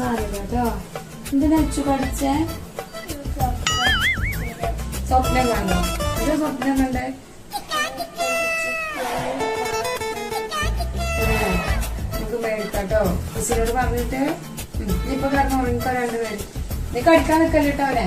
കേട്ടോ എന്തിനാ അച്ചു പഠിച്ചേ? സ്വപ്നം കണ്ടോ? എന്താ സ്വപ്നം കണ്ടേ? ഏ, നമുക്ക് മേടിക്കാട്ടോ. മിസ്സിനോട് പറഞ്ഞിട്ട്. ഇപ്പൊ കാരണം ഉറങ്ങിക്കോ രണ്ടുപേരും. നീ കടിക്കാൻ നിക്കല്ലോ അവനെ?